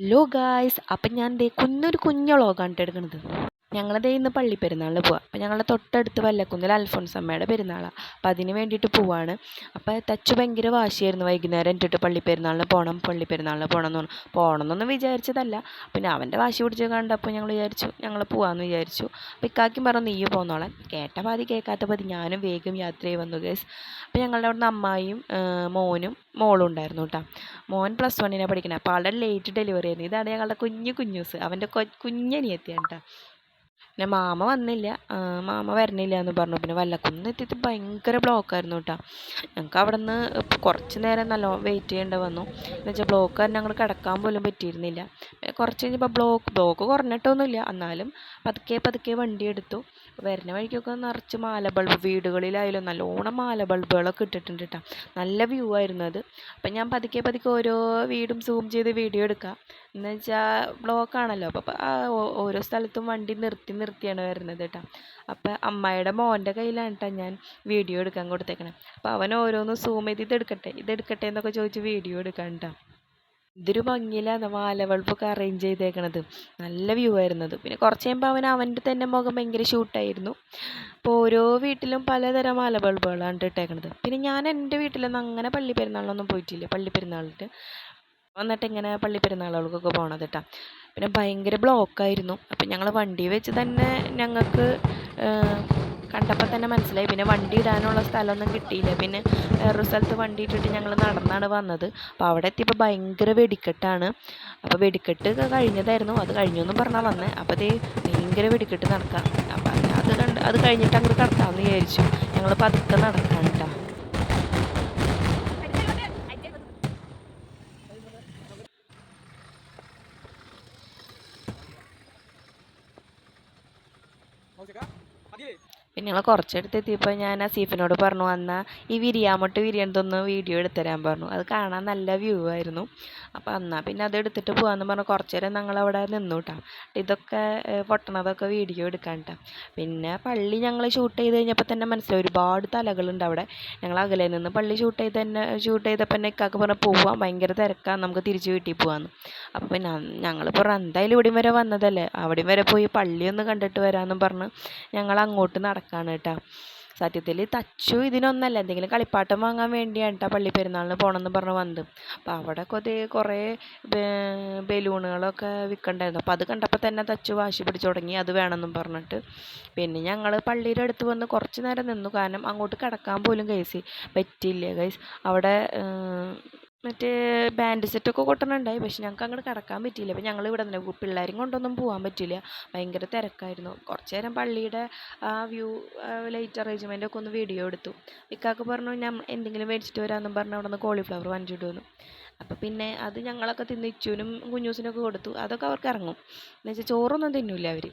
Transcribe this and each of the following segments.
Hello guys അപ്പം ഞാൻ ദേ കുഞ്ഞൊരു കുഞ്ഞു വ്ളോഗാണ് എടുക്കുന്നത് ഞങ്ങളതേ ഇന്ന് പള്ളി പെരുന്നാളിന് പോവാം. അപ്പം ഞങ്ങളുടെ തൊട്ടടുത്ത് വല്ലക്കുന്നിൽ അൽഫോൺസമ്മയുടെ പെരുന്നാളാണ് അപ്പം അതിന് വേണ്ടിയിട്ട് പോവാണ്. അപ്പോൾ തച്ചു ഭയങ്കര വാശിയായിരുന്നു വൈകുന്നേരം എന്നിട്ട് പള്ളിപ്പെരുന്നാളിന് പോകണം പള്ളി പെരുന്നാളിന് പോകണം എന്ന് പോകണം എന്നൊന്നും വിചാരിച്ചതല്ല പിന്നെ അവന്റെ വാശി പിടിച്ച് കണ്ടപ്പോൾ ഞങ്ങൾ വിചാരിച്ചു ഞങ്ങൾ പോവാമെന്ന് വിചാരിച്ചു. അപ്പോൾ ഇക്കാക്കും പറഞ്ഞു നീ പോന്നോളാൻ. കേട്ട പാതി കേൾക്കാത്ത പതി ഞാനും വേഗം യാത്ര ചെയ്ത് വന്നു ഗേസ് അപ്പോൾ ഞങ്ങളുടെ അവിടുന്ന് അമ്മായിയും മോനും മോളും ഉണ്ടായിരുന്നു കേട്ടോ മോൻ പ്ലസ് വണ്ണിനാണ് പഠിക്കുന്നത് അപ്പോൾ ആളുടെ ലേറ്റ് ഡെലിവറി ആയിരുന്നു. ഇതാണ് ഞങ്ങളുടെ കുഞ്ഞു കുഞ്ഞൂസ്. അവന്റെ കുഞ്ഞനിയെത്തിയാണ് കേട്ടോ പിന്നെ മാമ വന്നില്ല. മാമ വരണില്ല എന്ന് പറഞ്ഞു. പിന്നെ വല്ലക്കുന്ന് എത്തിയിട്ട് ഭയങ്കര ബ്ലോക്കായിരുന്നു കേട്ടോ. ഞങ്ങൾക്ക് അവിടെ നിന്ന് കുറച്ച് നേരം നല്ല വെയിറ്റ് ചെയ്യേണ്ടി വന്നു. എന്ന് വെച്ചാൽ ബ്ലോക്ക് കാരണം ഞങ്ങൾ കിടക്കാൻ പോലും പറ്റിയിരുന്നില്ല. പിന്നെ കുറച്ച് കഴിഞ്ഞപ്പോൾ ബ്ലോക്ക് ബ്ലോക്ക് കുറഞ്ഞിട്ടൊന്നുമില്ല. എന്നാലും പതുക്കെ പതുക്കെ വണ്ടി എടുത്തു. വരുന്ന വഴിക്കൊക്കെ നിറച്ച് മാല ബൾബ് വീടുകളിലായാലും നല്ലോണം മാല ബൾബുകളൊക്കെ ഇട്ടിട്ടുണ്ട് കേട്ടോ. നല്ല വ്യൂ ആയിരുന്നു അത്. അപ്പം ഞാൻ പതുക്കെ പതുക്കെ ഓരോ വീടും സൂം ചെയ്ത് വീഡിയോ എടുക്കുക എന്ന് വെച്ചാൽ ബ്ലോക്കാണല്ലോ അപ്പോൾ ഓരോ സ്ഥലത്തും വണ്ടി നിർത്തി നിർത്തിയാണ് വരുന്നത് കേട്ടോ. അപ്പോൾ അമ്മായിയുടെ മോന്റെ കയ്യിലാണ് കേട്ടോ ഞാൻ വീഡിയോ എടുക്കാൻ കൊടുത്തേക്കണേ. അപ്പോൾ അവൻ ഓരോന്ന് സൂം ചെയ്ത് ഇതെടുക്കട്ടെ ഇതെടുക്കട്ടെ എന്നൊക്കെ ചോദിച്ച് വീഡിയോ എടുക്കാൻ കേട്ടോ ഇതൊരു ഭംഗിയിലാണ് മാല അറേഞ്ച് ചെയ്തേക്കണത്. നല്ല വ്യൂ ആയിരുന്നത് പിന്നെ കുറച്ച് കഴിയുമ്പോൾ അവൻ അവന്റെ തന്നെ മുഖം ഭയങ്കര ഷൂട്ടായിരുന്നു അപ്പോൾ ഓരോ വീട്ടിലും പലതരം മാല ബൾബുകളാണ് ഇട്ടേക്കണത്. പിന്നെ ഞാൻ എന്റെ വീട്ടിലൊന്നും അങ്ങനെ പള്ളി പെരുന്നാളിനൊന്നും പോയിട്ടില്ല. പള്ളി പെരുന്നാളിട്ട് വന്നിട്ട് ഇങ്ങനെ പള്ളി പെരുന്നാളുകൾക്കൊക്കെ പോണത് കേട്ടോ പിന്നെ ഭയങ്കര ബ്ലോക്കായിരുന്നു. അപ്പം ഞങ്ങൾ വണ്ടി വെച്ച് തന്നെ ഞങ്ങൾക്ക് കണ്ടപ്പോൾ തന്നെ മനസ്സിലായി. പിന്നെ വണ്ടി ഇടാനുള്ള സ്ഥലമൊന്നും കിട്ടിയില്ല. പിന്നെ വേറൊരു സ്ഥലത്ത് വണ്ടി ഇട്ടിട്ട് ഞങ്ങൾ നടന്നാണ് വന്നത്. അപ്പോൾ അവിടെ എത്തിയപ്പോൾ ഭയങ്കര വെടിക്കെട്ടാണ്. അപ്പോൾ വെടിക്കെട്ട് കഴിഞ്ഞതായിരുന്നു. അത് കഴിഞ്ഞു എന്നും പറഞ്ഞാൽ വന്നത് അപ്പോൾ അതേ ഭയങ്കര വെടിക്കെട്ട് നടക്കാം. അപ്പം അത് കണ്ട് അത് കഴിഞ്ഞിട്ട് അങ്ങോട്ട് കടത്താമെന്ന് വിചാരിച്ചു. ഞങ്ങൾ പതുക്കെ നടക്കാൻ കേട്ടോ 抽这个 പിന്നെ ഞങ്ങൾ കുറച്ചെടുത്ത് എത്തിയപ്പോൾ ഞാൻ അസീഫിനോട് പറഞ്ഞു എന്നാൽ ഈ വിരിയാമട്ട് വിരിയണതൊന്ന് വീഡിയോ എടുത്തുതരാൻ പറഞ്ഞു. അത് കാണാൻ നല്ല വ്യൂ ആയിരുന്നു. അപ്പോൾ എന്നാൽ പിന്നെ അത് എടുത്തിട്ട് പോകാമെന്ന് പറഞ്ഞു. കുറച്ച് നേരം ഞങ്ങളവിടെ നിന്നു കേട്ടോ ഇതൊക്കെ പൊട്ടണതൊക്കെ വീഡിയോ എടുക്കാൻ കേട്ടോ പിന്നെ പള്ളി ഞങ്ങൾ ഷൂട്ട് ചെയ്ത് കഴിഞ്ഞപ്പോൾ തന്നെ മനസ്സിലായി ഒരുപാട് തലകളുണ്ട് അവിടെ. ഞങ്ങൾ അകലെ നിന്ന് പള്ളി ഷൂട്ട് ചെയ്ത് തന്നെ ഷൂട്ട് ചെയ്തപ്പോൾ തന്നെ ഇക്കാക്ക് പറഞ്ഞാൽ പോവാം ഭയങ്കര തിരക്കാണ് നമുക്ക് തിരിച്ച് വീട്ടിൽ പോകാമെന്ന് അപ്പോൾ പിന്നെ ഞങ്ങൾ പറഞ്ഞു എന്തായാലും ഇവിടെയും വരെ വന്നതല്ലേ. അവിടെയും വരെ പോയി പള്ളിയൊന്ന് കണ്ടിട്ട് വരാമെന്നും പറഞ്ഞ് ഞങ്ങൾ അങ്ങോട്ട് നടക്കാണ് കേട്ടോ. സത്യത്തിൽ തച്ചു ഇതിനൊന്നല്ല എന്തെങ്കിലും കളിപ്പാട്ടം വാങ്ങാൻ വേണ്ടിയാണ് കേട്ടോ പള്ളി പെരുന്നാളിന് പോകണമെന്ന് പറഞ്ഞ് വന്നത്. അപ്പോൾ അവിടെ കൊതേ കുറേ ബലൂണുകളൊക്കെ വിൽക്കണ്ടായിരുന്നു അപ്പോൾ അത് കണ്ടപ്പോൾ തന്നെ തച്ചു വാശി പിടിച്ചു തുടങ്ങി അത് വേണമെന്നും പറഞ്ഞിട്ട്. പിന്നെ ഞങ്ങൾ പള്ളിയുടെ അടുത്ത് വന്ന് കുറച്ച് നേരം നിന്നു. കാരണം അങ്ങോട്ട് കിടക്കാൻ പോലും കൈസ് പറ്റിയില്ല ഗൈസ് അവിടെ മറ്റേ ബാൻഡ് സെറ്റൊക്കെ കൊട്ടണുണ്ടായി. പക്ഷെ ഞങ്ങൾക്ക് അങ്ങോട്ട് കിടക്കാൻ പറ്റിയില്ല. അപ്പം ഞങ്ങൾ ഇവിടെ നിന്ന് പിള്ളേരും കൊണ്ടൊന്നും പോകാൻ പറ്റില്ല ഭയങ്കര തിരക്കായിരുന്നു. കുറച്ച് നേരം പള്ളിയുടെ ആ വ്യൂ ലൈറ്റ് അറേഞ്ച്മെന്റ് ഒക്കെ ഒന്ന് വീഡിയോ എടുത്തു. ഇക്കാക്ക് പറഞ്ഞു ഞാൻ എന്തെങ്കിലും മേടിച്ചിട്ട് വരാമെന്നും പറഞ്ഞു അവിടെ നിന്ന് കോളിഫ്ലവർ വാങ്ങിച്ചിട്ട് വന്നു അപ്പം പിന്നെ അത് ഞങ്ങളൊക്കെ തിന്ന് ഇച്ചുവിനും കുഞ്ഞൂസിനൊക്കെ കൊടുത്തു. അതൊക്കെ അവർക്ക് ഇറങ്ങും. എന്നുവെച്ചാൽ ചോറൊന്നും തിന്നില്ല അവർ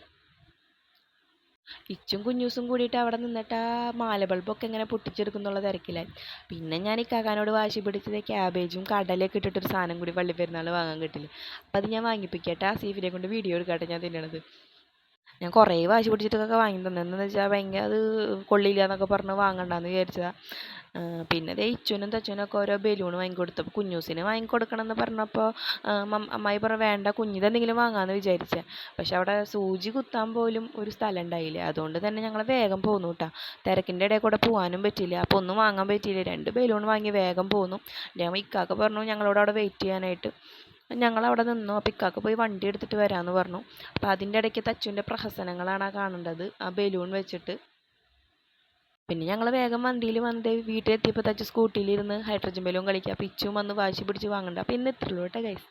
ഇച്ചും കുഞ്ഞൂസും കൂടിയിട്ട് അവിടെ നിന്നിട്ട് ആ മാല ബൾബൊക്കെ ഇങ്ങനെ പൊട്ടിച്ചെടുക്കുന്നുള്ള തിരക്കിലായി. പിന്നെ ഞാൻ ഈ ഇക്കാക്കാനോട് വാശി പിടിച്ചത് ക്യാബേജും കടലൊക്കെ ഇട്ടിട്ടൊരു സാധനം കൂടി പള്ളി പെരുന്നാൾ വാങ്ങാൻ കിട്ടില്ല. അപ്പോൾ അത് ഞാൻ വാങ്ങിപ്പിക്കട്ടെ. ആ സീഫിനെ കൊണ്ട് വീഡിയോ എടുക്കട്ടെ ഞാൻ തിന്നണത്. ഞാൻ കുറേ വാശി പിടിച്ചിട്ടൊക്കെ വാങ്ങി തന്നെന്ന് വെച്ചാൽ ഭയങ്കര അത് കൊള്ളില്ല എന്നൊക്കെ പറഞ്ഞ് വാങ്ങണ്ടെന്ന് വിചാരിച്ചതാണ് പിന്നെ ദേ ഇച്ചുവിനും ഒക്കെ ഓരോ ബലൂൺ വാങ്ങിക്കൊടുത്തു. അപ്പോൾ കുഞ്ഞൂസിന് വാങ്ങിക്കൊടുക്കണം എന്ന് പറഞ്ഞപ്പോൾ അമ്മായി പറഞ്ഞു വേണ്ട കുഞ്ഞിതെന്തെങ്കിലും വാങ്ങാമെന്ന് വിചാരിച്ചത് പക്ഷെ അവിടെ സൂചി കുത്താൻ പോലും ഒരു സ്ഥലം ഉണ്ടായില്ല. അതുകൊണ്ട് തന്നെ ഞങ്ങൾ വേഗം പോന്നു കേട്ടോ തിരക്കിന്റെ ഇടയിൽ കൂടെ പോകാനും പറ്റില്ല അപ്പോൾ ഒന്നും വാങ്ങാൻ പറ്റിയില്ല. രണ്ട് ബലൂൺ വാങ്ങി വേഗം പോന്നു. ഞാൻ ഇക്കാക്ക പറഞ്ഞു ഞങ്ങളോട് അവിടെ വെയിറ്റ് ചെയ്യാനായിട്ട്. ഞങ്ങൾ അവിടെ നിന്നു. അപ്പോൾ ഇക്കാക്ക് പോയി വണ്ടി എടുത്തിട്ട് വരാമെന്ന് പറഞ്ഞു. അപ്പോൾ അതിന്റെ ഇടയ്ക്ക് തച്ചുവിന്റെ പ്രഹസനങ്ങളാണ് കാണേണ്ടത്. ആ ബലൂൺ വെച്ചിട്ട്. പിന്നെ ഞങ്ങൾ വേഗം വണ്ടിയിൽ വന്ന് വീട്ടിലെത്തിയപ്പോൾ തച്ച് സ്കൂട്ടിയിലിരുന്ന് ഹൈഡ്രജൻ ബലൂൺ കളിക്കുക അപ്പോൾ ഇച്ചും വന്ന് വാശി പിടിച്ച് വാങ്ങണ്ട. അപ്പോൾ ഇന്ന് ഇത്രയുള്ളൂ കേട്ടോ ഗൈസ്